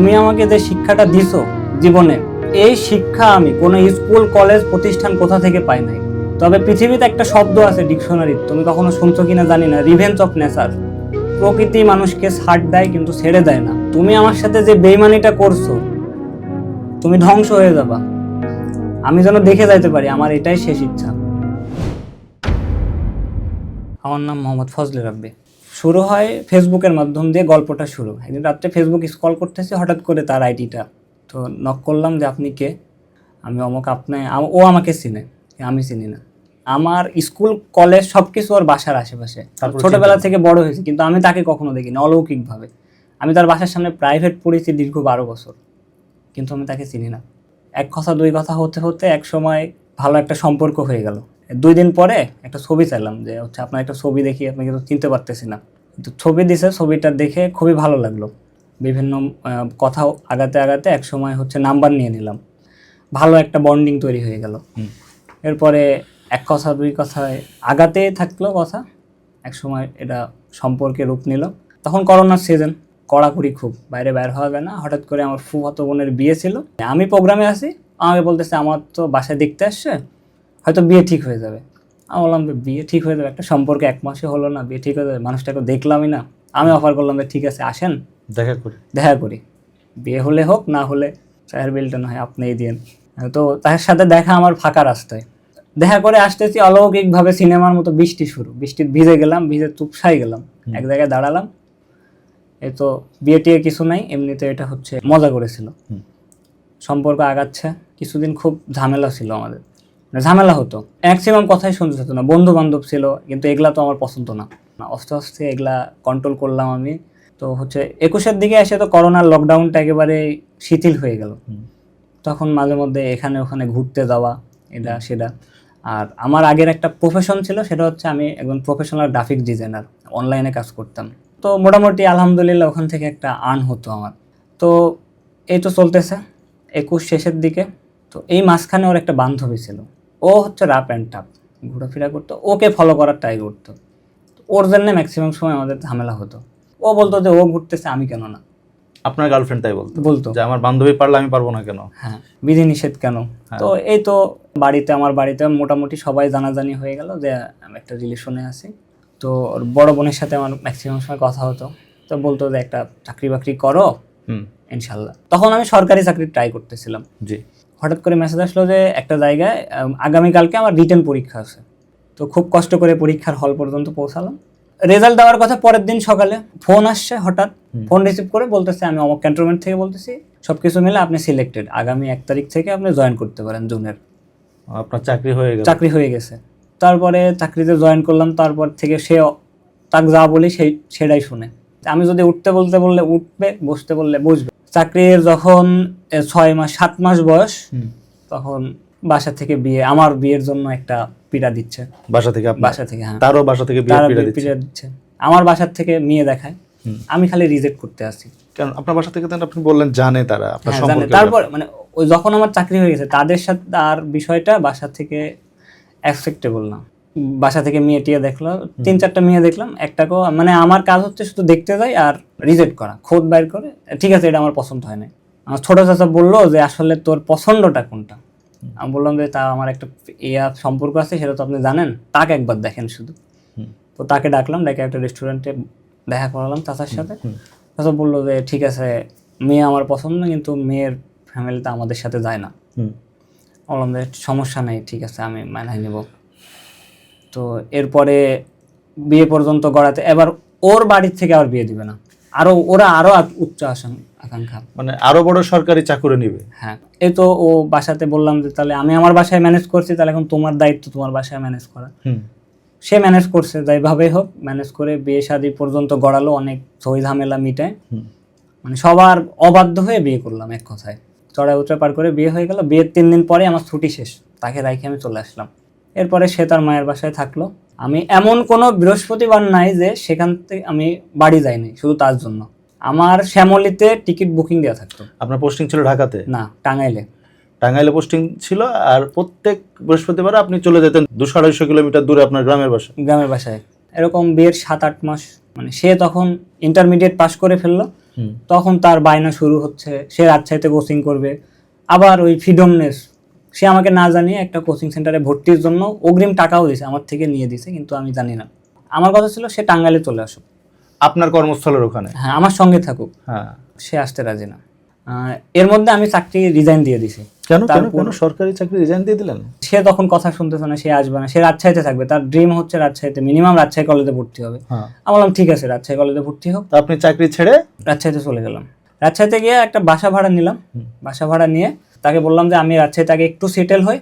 তুমি আমাকে যে শিক্ষাটা দিছো জীবনে, এই শিক্ষা আমি কোনো স্কুল, কলেজ, প্রতিষ্ঠান কোথা থেকে পাই নাই। তবে পৃথিবীতে একটা শব্দ আছে ডিকশনারি তুমি কখনো শুনছো কিনা জানি না রিভেঞ্জ অফ নেচার প্রকৃতি মানুষকে ছাড় দেয় কিন্তু ছেড়ে দেয় না। তুমি আমার সাথে যে বেইমানিটা করছ, তুমি ধ্বংস হয়ে যাবা। আমি যেন দেখে যাইতে পারি, আমার এটাই শেষ ইচ্ছা। আমার নাম মোহাম্মদ ফজলে রাব্বি। শুরু হয় ফেসবুকের মাধ্যম দিয়ে গল্পটা শুরু। একদিন রাত্রে ফেসবুক স্ক্রল করতেছি হঠাৎ করে তার আইডিটা। তো নক করলাম যে আপনি কে? আমি অমুক আপনি ও আমাকে চিনে। আমি চিনি না। আমার স্কুল কলেজ সব কিছু ওর বাসার আশেপাশে। ছোটবেলা থেকে বড় হয়েছে কিন্তু আমি তাকে কখনো দেখিনি অলৌকিকভাবে। আমি তার বাসার সামনে প্রাইভেট পড়েছি দীর্ঘ বারো বছর কিন্তু আমি তাকে চিনি না। এক কথা দুই কথা হতে হতে এক সময় ভালো একটা সম্পর্ক হয়ে গেল। দুই দিন পরে একটা ছবি চাইলাম যে হচ্ছে আপনার একটা ছবি দেখি আপনি কিন্তু চিনতে পারতেছি না। কিন্তু ছবি দিছে ছবিটা দেখে খুবই ভালো লাগল। বিভিন্ন কথা আগাতে আগাতে এক সময় হচ্ছে নাম্বার নিয়ে নিলাম। ভালো একটা বন্ডিং তৈরি হয়ে গেল। এরপরে এক কথা দুই কথায় আগাতে থাকল কথা। এক সময় এটা সম্পর্কে রূপ নিল। তখন করোনার সিজন কড়াকড়ি খুব। বাইরে বের হওয়া যায় না। হঠাৎ করে আমার ফুফাতো বোনের বিয়ে ছিল। আমি প্রোগ্রামে আছি। আমাকে বলতেছে আমার তো বাসায় দেখতে আসছে। হয়তো বিয়ে ঠিক হয়ে যাবে। আমি বললাম বিয়ে ঠিক হয়ে যাবে একটা সম্পর্কে এক মাসে হলো না বিয়ে ঠিক হয়ে যাবে মানুষটাকে দেখলামই না। আমি অফার করলাম যে ঠিক আছে আসেন। দেখা করি। দেখা করি। বিয়ে হলে হোক না হলে চায়ের বিলটা না হয় আপনিই দিয়েন। তো তার সাথে দেখা আমার ফাঁকা রাস্তায়। দেখা করে আসতেছি অলৌকিকভাবে সিনেমার মতো বৃষ্টি শুরু। বৃষ্টি ভিজে গেলাম ভিজে চুপসাই গেলাম। এক জায়গায় দাঁড়ালাম। এই তো বিয়ে টিয়ে কিছু নাই এমনিতে এটা হচ্ছে মজা করেছিল। সম্পর্ক আগাচ্ছে। কিছুদিন খুব ঝামেলা ছিল আমাদের। ঝামেলা হতো। ম্যাক্সিমাম কথাই শুনতে হতো না। বন্ধু বান্ধব ছিল কিন্তু এগুলা তো আমার পছন্দ না। আস্তে আস্তে এগুলা কন্ট্রোল করলাম আমি। তো হচ্ছে একুশের দিকে এসে তো করোনার লকডাউনটা একেবারে শিথিল হয়ে গেল। তখন মাঝে মধ্যে এখানে ওখানে ঘুরতে যাওয়া এটা সেটা। আর আমার আগের একটা প্রফেশন ছিল সেটা হচ্ছে আমি একজন প্রফেশনাল গ্রাফিক ডিজাইনার অনলাইনে কাজ করতাম। তো মোটামুটি আলহামদুলিল্লাহ ওখান থেকে একটা আর্ন হতো আমার। তো এই তো চলতেছে একুশ শেষের দিকে। তো এই মাঝখানে ওর একটা বান্ধবী ছিল। ও হচ্ছে রাপ অ্যান্ড টাপ ঘোরাফেরা করতো ওকে ফলো করার ট্রাই করতো। ওর জন্য ম্যাক্সিমাম সময় আমাদের ঝামেলা হতো। ও বলতো যে ও ঘুরতেছে আমি কেন না? আপনার গার্লফ্রেন্ড তাই বলতো? বলতো। যে আমার বান্ধবী পারলে আমি পারব না কেন? হ্যাঁ বিধিনিষেধ কেন? হ্যাঁ। তো এই তো বাড়িতে আমার বাড়িতে মোটামুটি সবাই জানাজানি হয়ে গেল যে আমি একটা রিলেশনে আছি। তো ওর বড় বোনের সাথে আমার ম্যাক্সিমাম সময় কথা হতো। তো বলতো যে একটা চাকরি বাকরি করো হুম। ইনশাল্লাহ। তখন আমি সরকারি চাকরি ট্রাই করতেছিলাম। জি। হঠাৎ করে মেসেজ আসলো যে একটা জায়গায় আগামীকালকে আমার রিটার্ন পরীক্ষা আছে। তো খুব কষ্ট করে পরীক্ষার হল পর্যন্ত পৌঁছালাম। রেজাল্ট দেওয়ার কথা পরের দিন সকালে ফোন আসছে হঠাৎ। ফোন রিসিভ করে বলতেছে আমি অমক ক্যান্টনমেন্ট থেকে বলতেছি সব কিছু মিলে আপনি সিলেক্টেড আগামী এক তারিখ থেকে আপনি জয়েন করতে পারেন জুনের। আপনার চাকরি হয়ে গেল। চাকরি হয়ে গেছে। তারপরে চাকরিতে জয়েন করলাম তারপর থেকে সে তাক যা বলি সেই সেটাই শুনে। আমি যদি উঠতে বলতে বললে উঠবে বসতে বললে বসবে। চাকরির যখন ছয় মাস সাত মাস বয়স তখন বাসা থেকে বিয়ে আমার বিয়ের জন্য একটা পিড়া দিচ্ছে। বাসা থেকে বাসা থেকে হ্যাঁ। তারও বাসা থেকে বিয়ে পিড়া দিচ্ছে? আমার বাসার থেকে মেয়ে দেখায়। আমি খালি রিজেক্ট করতে আসি। কারণ আপনার বাসা থেকে আপনি বললেন জানে তারা আপনার হ্যাঁ। সম্পর্কে তারপর মানে ওই যখন আমার চাকরি হয়ে গেছে তাদের সাথে তার বিষয়টা বাসা থেকে অ্যাকসেপ্টেবল না। বাসা থেকে মেয়ে টিয়ে দেখল তিন চারটা মেয়ে দেখলাম একটাকেও মানে আমার কাজ হচ্ছে শুধু দেখতে যাই আর রিজেক্ট করা খোদ বাইর করে ঠিক আছে এটা আমার পছন্দ হয় না আমার ছোট চাচা বলল যে আসলে তোর পছন্দটা কোনটা? আমি বললাম যে তা আমার একটা ইয়া সম্পর্ক আছে সেটা তো আপনি জানেন তাকে একবার দেখেন শুধু। তো তাকে ডাকলাম ডেকে একটা রেস্টুরেন্টে দেখা করালাম চাচার সাথে। চাচা বলল যে ঠিক আছে মেয়ে আমার পছন্দ কিন্তু মেয়ের ফ্যামিলি ফ্যামিলিতে আমাদের সাথে যায় না। বললাম যে সমস্যা নেই ঠিক আছে আমি মানায় নেব। তো এরপরে বিয়ে পর্যন্ত গড়াতে এবার ওর বাড়ির থেকে আবার বিয়ে দিবে না। আরও ওরা আরও উচ্চ আকাঙ্ক্ষা। মানে আরও বড় সরকারি চাকুরে নিবে? হ্যাঁ। এই তো ও বাসাতে বললাম যে তাহলে আমি আমার বাসায় ম্যানেজ করছি তাহলে এখন তোমার দায়িত্ব তোমার বাসায় ম্যানেজ করা। সে ম্যানেজ করছে যাইভাবেই হোক ম্যানেজ করে বিয়ে শাদী পর্যন্ত গড়ালো অনেক সই ঝামেলা মিটায় মানে সবার অবাধ্য হয়ে বিয়ে করলাম এক কথায়। চড়াই উতরা পার করে বিয়ে হয়ে গেল বিয়ের তিন দিন পরে আমার ছুটি শেষ তাকে রাখে আমি চলে আসলাম। এরপরে সে তার মায়ের বাসায় থাকল। আমি এমন কোনো বৃহস্পতিবার নাই যে সেখান থেকে আমি বাড়ি যাইনি শুধু তার জন্য। আমার শ্যামলিতে টিকিট বুকিং দেওয়া থাকতো। আপনার পোস্টিং ছিল ঢাকাতে? না টাঙ্গাইলে। টাঙ্গাইলে পোস্টিং ছিল আর প্রত্যেক বৃহস্পতিবার আপনি চলে যেতেন দুশো আড়াইশো কিলোমিটার দূরে আপনার গ্রামের বাসায়। গ্রামের বাসায়। এরকম বিয়ের সাত আট মাস মানে সে তখন ইন্টারমিডিয়েট পাস করে ফেলল। তখন তার বায়না শুরু হচ্ছে সে রাজশাহীতে কোচিং করবে। আবার ওই ফ্রিডমনেস সে আমাকে না জানিয়ে একটা কোচিং সেন্টারে ভর্তির জন্য অগ্রিম টাকাও দিয়েছে আমার থেকে নিয়ে দিয়েছে কিন্তু আমি জানি না। আমার কথা ছিল সে টাঙ্গাইলে চলে আসুক। আপনার কর্মস্থলের ওখানে? হ্যাঁ আমার সঙ্গে থাকুক। হ্যাঁ। সে আসতে রাজি না। এর মধ্যে আমি চাকরি রিজাইন দিয়ে দিছি। কেন কেন তারপর- কোনো সরকারি চাকরি রিজাইন দিয়ে দিলেন? সে তখন কথা শুনতেছে না সে আসবে না। সে রাজশাহীতে থাকবে তার ড্রিম হচ্ছে রাজশাহীতে মিনিমাম রাজশাহী কলেজে ভর্তি হবে। হ্যাঁ। আমি বললাম ঠিক আছে রাজশাহী কলেজে ভর্তি হোক। আপনি চাকরি ছেড়ে রাজশাহীতে চলে গেলাম। রাজশাহীতে গিয়ে একটা বাসা ভাড়া নিলাম। বাসা ভাড়া নিয়ে তাকে বললাম যে আমি রাজশাহীতে আগে একটু সেটেল হই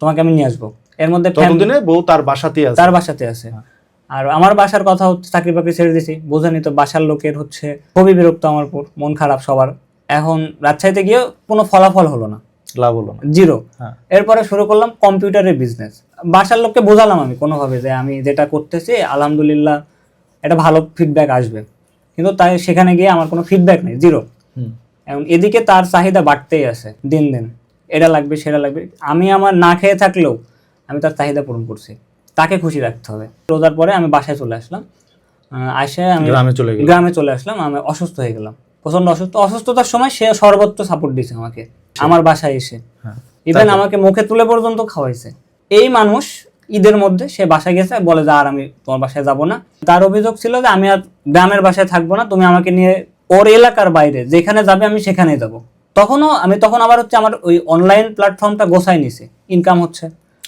তোমাকে আমি নিয়ে আসব। এর মধ্যে ততদিনে বউ তার বাসাতেই আছে। তার বাসাতে আছে। হ্যাঁ। আর আমার বাসার কথা হচ্ছে চাকরি বাকরি ছেড়ে দিছি বোঝানি তো বাসার লোকের হচ্ছে খুবই বিরক্ত আমার উপর মন খারাপ সবার। এখন রাজশাহীতে গিয়ে কোনো ফলাফল হলো না। লাভ হলো না। জিরো। হ্যাঁ। এরপরে শুরু করলাম কম্পিউটারের বিজনেস বাসার লোককে বোঝালাম আমি কোনোভাবে যে আমি যেটা করতেছি আলহামদুলিল্লাহ এটা ভালো ফিডব্যাক আসবে। কিন্তু তাই সেখানে গিয়ে আমার কোনো ফিডব্যাক নেই জিরো এবং এদিকে তার চাহিদা বাড়তেই আছে দিন দিন। এটা লাগবে সেটা লাগবে। আমি আমার না খেয়ে থাকলেও আমি তার চাহিদা পূরণ করছি। তাকে খুশি রাখতে হবে। রোজার পরে আমি বাসায় চলে আসলাম। আসে আমি গ্রামে চলে গেল গ্রামে চলে আসলাম আমি অসুস্থ হয়ে গেলাম। প্রচণ্ড অসুস্থ। অসুস্থতার সময় সে সর্বোচ্চ সাপোর্ট দিয়েছে আমাকে আমার বাসায় এসে। হ্যাঁ। ইভেন আমাকে মুখে তুলে পর্যন্ত খাওয়াইছে। এই মানুষ ঈদের মধ্যে সে বাসায় গেছে বলে যে আর আমি তোমার বাসায় যাব না। তার অভিযোগ ছিল যে আমি আর গ্রামের বাসায় থাকব না। তুমি আমাকে নিয়ে ওর এলাকার বাইরে যেখানে যাবে আমি সেখানে যাব। তখনও আমি তখন আবার হচ্ছে আমার ওই অনলাইন প্ল্যাটফর্মটা গোছাই নিছি। ইনকাম হচ্ছে।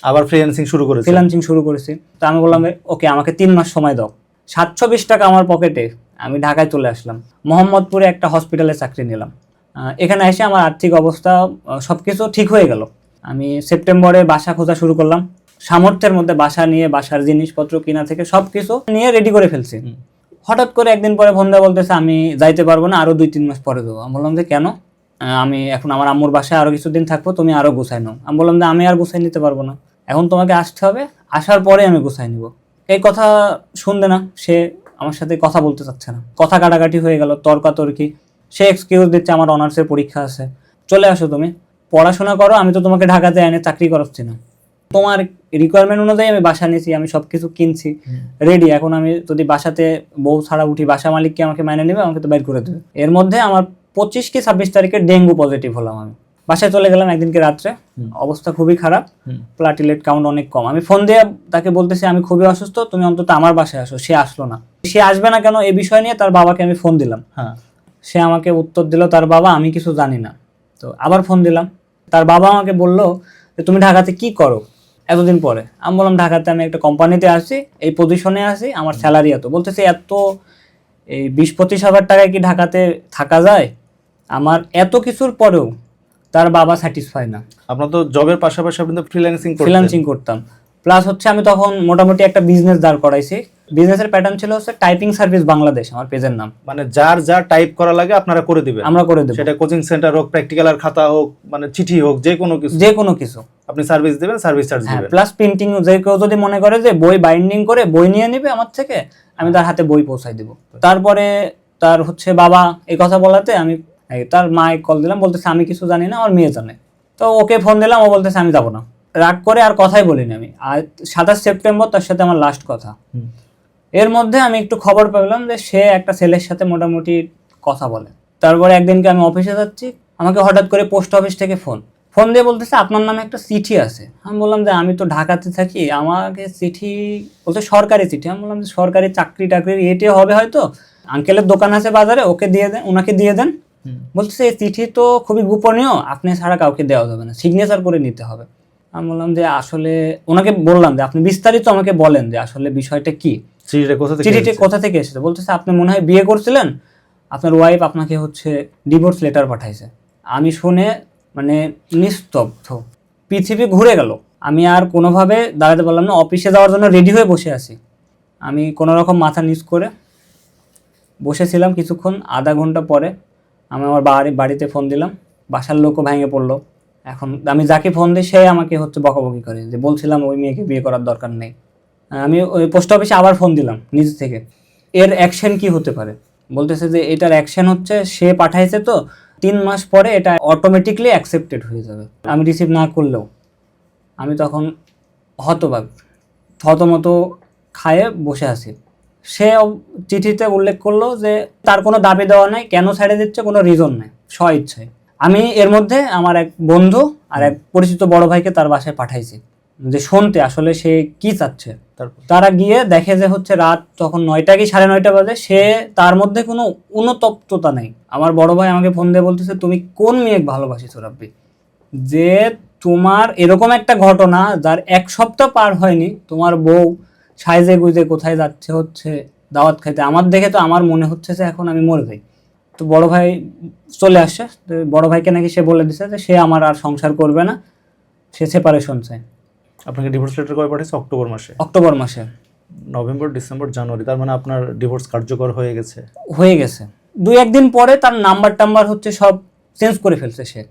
আবার ফ্রিল্যান্সিং শুরু করেছে? ফ্রিলান্সিং শুরু করেছি। তো আমি বললাম ওকে আমাকে তিন মাস সময় দাও। সাতশো বিশ টাকা আমার পকেটে আমি ঢাকায় চলে আসলাম। মোহাম্মদপুরে একটা হসপিটালে চাকরি নিলাম। এখানে এসে আমার আর্থিক অবস্থা সব কিছু ঠিক হয়ে গেল। আমি সেপ্টেম্বরে বাসা খোঁজা শুরু করলাম। সামর্থ্যের মধ্যে বাসা নিয়ে বাসার জিনিসপত্র কিনা থেকে সব কিছু নিয়ে রেডি করে ফেলছি। হঠাৎ করে একদিন পরে দেওয়া বলতেছে, আমি যাইতে পারব না, আরও দুই তিন মাস পরে দেবো আমি বললাম যে, কেন? আমি এখন আমার আম্মুর বাসায় আরও কিছুদিন থাকব, তুমি আরও গুছাই নাও। আমি বললাম যে, আমি আর গুছাই নিতে পারব না, এখন তোমাকে আসতে হবে, আসার পরে আমি গুছাই নিব। এই কথা শুনবে না, সে আমার সাথে কথা বলতে চাচ্ছে না। কথা কাটাকাটি হয়ে গেল, তর্কাতর্কি। সে এক্সকিউজ দিচ্ছে, আমার অনার্সের পরীক্ষা আছে। চলে আসো তুমি, পড়াশোনা করো, আমি তো তোমাকে ঢাকাতে এনে চাকরি করাচ্ছি না। তোমার রিকোয়ারমেন্ট অনুযায়ী আমি বাসা নিয়েছি আমি সব কিছু কিনছি রেডি এখন আমি যদি বাসাতে বউ ছাড়া উঠি বাসা মালিককে আমাকে মাইনে নেবে? আমাকে তো বাইর করে দেবে। এর মধ্যে আমার পঁচিশ কি ছাব্বিশ তারিখে ডেঙ্গু পজিটিভ হলাম আমি। বাসায় চলে গেলাম একদিনকে রাত্রে। অবস্থা খুবই খারাপ। প্লাটিলেট কাউন্ট অনেক কম। আমি ফোন দিয়ে তাকে বলতেছি আমি খুবই অসুস্থ তুমি অন্তত আমার বাসায় আসো। সে আসলো না। সে আসবে না কেন এই বিষয় নিয়ে তার বাবাকে আমি ফোন দিলাম। হ্যাঁ। সে আমাকে উত্তর দিল তার বাবা আমি কিছু জানি না। তো আবার ফোন দিলাম। তার বাবা আমাকে বলল যে তুমি ঢাকাতে কি করো? এতদিন পরে। আমি বললাম ঢাকাতে আমি একটা কোম্পানিতে আছি এই পজিশনে আছি আমার স্যালারি এত। বলতেছে এত এই বিশ পঁচিশ হাজার টাকায় কি ঢাকাতে থাকা যায়? আমার এত কিছুর পরেও তার বাবা স্যাটিসফাই না। আপনার তো জবের পাশাপাশি আপনি তো ফ্রিল্যান্সিং ফ্রিল্যান্সিং করতাম। প্লাস হচ্ছে আমি তখন মোটামুটি একটা বিজনেস দাঁড় করাইছি। বিজনেসের প্যাটার্ন ছিল হচ্ছে টাইপিং সার্ভিস বাংলাদেশ আমার পেজের নাম। মানে যার যা টাইপ করা লাগে আপনারা করে দিবেন। আমরা করে দেবো। সেটা কোচিং সেন্টার হোক প্র্যাকটিক্যাল আর খাতা হোক মানে চিঠি হোক যে কোনো কিছু। যে কোনো কিছু। আপনি সার্ভিস দিবেন সার্ভিস চার্জ হ্যাঁ দিবেন। প্লাস প্রিন্টিং যে কেউ যদি মনে করে যে বই বাইন্ডিং করে বই নিয়ে নেবে আমার থেকে আমি তার হাতে বই পৌঁছাই দিব। তারপরে তার হচ্ছে বাবা এই কথা বলাতে আমি তার মায় কল দিলাম বলতেছে আমি কিছু জানি না আমার মেয়ে জানে। তো ওকে ফোন দিলাম ও বলতেছে আমি যাব না। রাগ করে আর কথাই বলিনি আমি। আর সাতাশ সেপ্টেম্বর তার সাথে আমার লাস্ট কথা। এর মধ্যে আমি একটু খবর পেলাম যে সে একটা ছেলের সাথে মোটামুটি কথা বলে। তারপরে একদিনকে আমি অফিসে যাচ্ছি আমাকে হঠাৎ করে পোস্ট অফিস থেকে ফোন ফোন দিয়ে বলতেছে আপনার নামে একটা চিঠি আছে। আমি বললাম যে আমি তো ঢাকাতে থাকি আমাকে চিঠি বলতে সরকারি চিঠি। আমি বললাম যে সরকারি চাকরি টাকরির এটি হবে হয়তো আঙ্কেলের দোকান আছে বাজারে ওকে দিয়ে দেন ওনাকে দিয়ে দেন। বলতেছে এই চিঠি তো খুবই গোপনীয় আপনি ছাড়া কাউকে দেওয়া যাবে না সিগনেচার করে নিতে হবে। আমি বললাম যে আসলে ওনাকে বললাম যে আপনি বিস্তারিত আমাকে বলেন যে আসলে বিষয়টা কি? চিঠিটি কোথা থেকে এসেছে? বলতেছে আপনি মনে হয় বিয়ে করছিলেন? আপনার ওয়াইফ আপনাকে হচ্ছে ডিভোর্স লেটার পাঠাইছে। আমি শুনে মানে নিস্তব্ধ। পৃথিবী ঘুরে গেল। আমি আর কোনোভাবে দাঁড়াতে পারলাম না। অফিসে যাওয়ার জন্য রেডি হয়ে বসে আছি। আমি কোনো রকম মাথা নিচ করে বসেছিলাম কিছুক্ষণ, আধা ঘণ্টা পরে আমি আমার বাড়ি বাড়িতে ফোন দিলাম। বাসার লোকও ভেঙে পড়ল। এখন আমি যাকে ফোন দিই, সে আমাকে হচ্ছে বকাবকি করে। যে বলছিলাম ওই মেয়েকে বিয়ে করার দরকার নেই। আমি ওই পোস্ট অফিসে আবার ফোন দিলাম নিজ থেকে। এর অ্যাকশন কি হতে পারে? বলতেছে যে এটার অ্যাকশন হচ্ছে, সে পাঠাইছে তো তিন মাস পরে এটা অটোমেটিকলি অ্যাকসেপ্টেড হয়ে যাবে। আমি রিসিভ না করলেও। আমি তখন হতবাক, থতমত খায়ে বসে আছি। সে চিঠিতে উল্লেখ করল যে, তার কোনো দাবি দেওয়া নাই, কেন ছেড়ে দিচ্ছে কোনো রিজন নেই স্ব ইচ্ছায় আমি এর মধ্যে আমার এক বন্ধু আর এক পরিচিত বড় ভাইকে তার বাসায় পাঠাইছি। যে শুনতে আসলে সে কি চাচ্ছে। তারা গিয়ে দেখে যে হচ্ছে রাত তখন নয়টা কি সাড়ে নয়টা বাজে সে তার মধ্যে কোনো অনুতপ্ততা নেই। আমার বড় ভাই আমাকে ফোন দিয়ে বলতেছে তুমি কোন মেয়ে ভালোবাসিস রাব্বি? যে তোমার এরকম একটা ঘটনা যার এক সপ্তাহ পার হয়নি তোমার বউ সাইজে গুজে কোথায় যাচ্ছে হচ্ছে দাওয়াত খাইতে। আমার দেখে তো আমার মনে হচ্ছে যে এখন আমি মরে যাই। তো বড় ভাই চলে আসছে বড় ভাইকে নাকি সে বলে দিছে যে সে আমার আর সংসার করবে না সে সেপারেশন চায়। আপনাকে ডিভোর্স লেটার কবে পাঠিয়েছে? অক্টোবর মাসে। অক্টোবর মাসে। নভেম্বর ডিসেম্বর জানুয়ারি তার মানে আপনার ডিভোর্স কার্যকর হয়ে গেছে। হয়ে গেছে। দুই একদিন পরে তার নাম্বার টাম্বার হচ্ছে সব চেঞ্জ করে ফেলছে সে।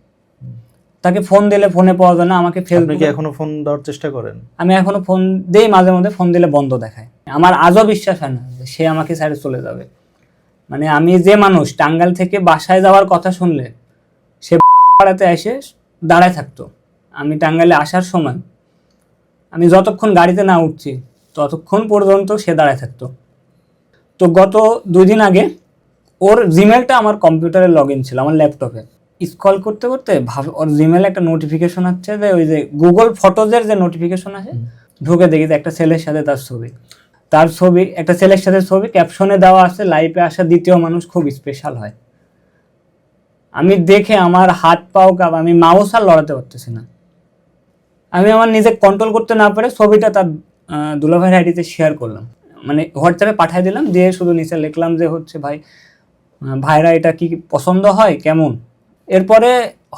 তাকে ফোন দিলে ফোনে পাওয়া যায় না আমাকে আপনি কি এখনও ফোন দেওয়ার চেষ্টা করেন? আমি এখনও ফোন দেই মাঝে মধ্যে ফোন দিলে বন্ধ দেখায়। আমার আজও বিশ্বাস হয় না সে আমাকে ছেড়ে চলে যাবে। মানে আমি যে মানুষ টাঙ্গাইল থেকে বাসায় যাওয়ার কথা শুনলে সে পাড়াতে এসে দাঁড়ায় থাকতো। আমি টাঙ্গাইলে আসার সময় আমি যতক্ষণ গাড়িতে না উঠছি, ততক্ষণ পর্যন্ত সে দাঁড়ায় থাকতো। তো গত দুই দিন আগে ওর জিমেলটা আমার কম্পিউটারে লগ ইন ছিল, আমার ল্যাপটপে স্কল করতে করতে ভাব, ওর জিমেলে একটা নোটিফিকেশন হচ্ছে যে ওই যে গুগল ফটোজের যে নোটিফিকেশন আছে ঢুকে দেখি যে একটা ছেলের সাথে তার ছবি। তার ছবি, একটা ছেলের সাথে ছবি ক্যাপশনে দেওয়া আছে লাইফে আসা দ্বিতীয় মানুষ খুব স্পেশাল হয়। আমি দেখে আমার হাত পাও কাপ, আমি মাউস আর লড়াতে পারতেছি না। আমি আমার নিজে কন্ট্রোল করতে না পারে ছবিটা তার দুলাভাইয়ের আইডিতে শেয়ার করলাম। মানে হোয়াটসঅ্যাপে পাঠিয়ে দিলাম দিয়ে শুধু নিচে লিখলাম যে হচ্ছে ভাই ভাইরা এটা কি পছন্দ হয়? কেমন? এরপরে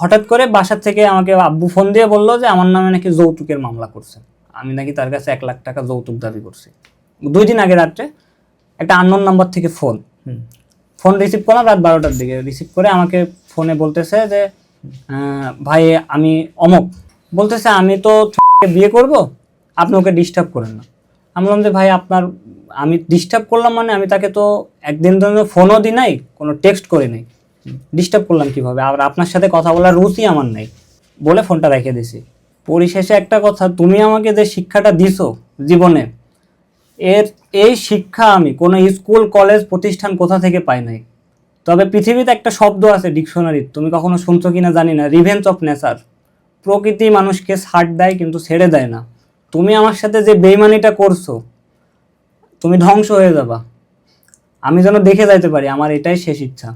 হঠাৎ করে বাসার থেকে আমাকে আব্বু ফোন দিয়ে বলল যে আমার নামে নাকি যৌতুকের মামলা করছে। আমি নাকি তার কাছে এক লাখ টাকা যৌতুক দাবি করছি। দুই দিন আগে রাত্রে একটা আননোন নাম্বার থেকে ফোন হুম। ফোন রিসিভ করলাম রাত বারোটার দিকে। রিসিভ করে আমাকে ফোনে বলতেছে যে ভাই আমি অমক। বলতেছে, আমি তো বিয়ে করব, আপনি ওকে ডিস্টার্ব করেন না। আমি বললাম যে, ভাই, আপনার, আমি ডিস্টার্ব করলাম মানে আমি তাকে তো একদিন ধরে ফোনও দিই নাই, কোনো টেক্সট করি নাই। ডিস্টার্ব করলাম কীভাবে? আর আপনার সাথে কথা বলার রুচি আমার নাই। বলে ফোনটা রেখে দিছি পরিশেষে একটা কথা, তুমি আমাকে যে শিক্ষাটা দিছো জীবনে, এর, এই শিক্ষা আমি কোনো স্কুল, কলেজ, প্রতিষ্ঠান কোথা থেকে পাই নাই? তবে পৃথিবীতে একটা শব্দ আছে ডিকশনারি তুমি কখনো শুনছো কিনা জানি না রিভেঞ্জ অফ নেচার প্রকৃতি মানুষকে ছাড় দেয় কিন্তু ছেড়ে দেয় না। তুমি আমার সাথে যে বেইমানিটা করছ, তুমি ধ্বংস হয়ে যাবা। আমি যেন দেখে যাইতে পারি, আমার এটাই শেষ ইচ্ছা।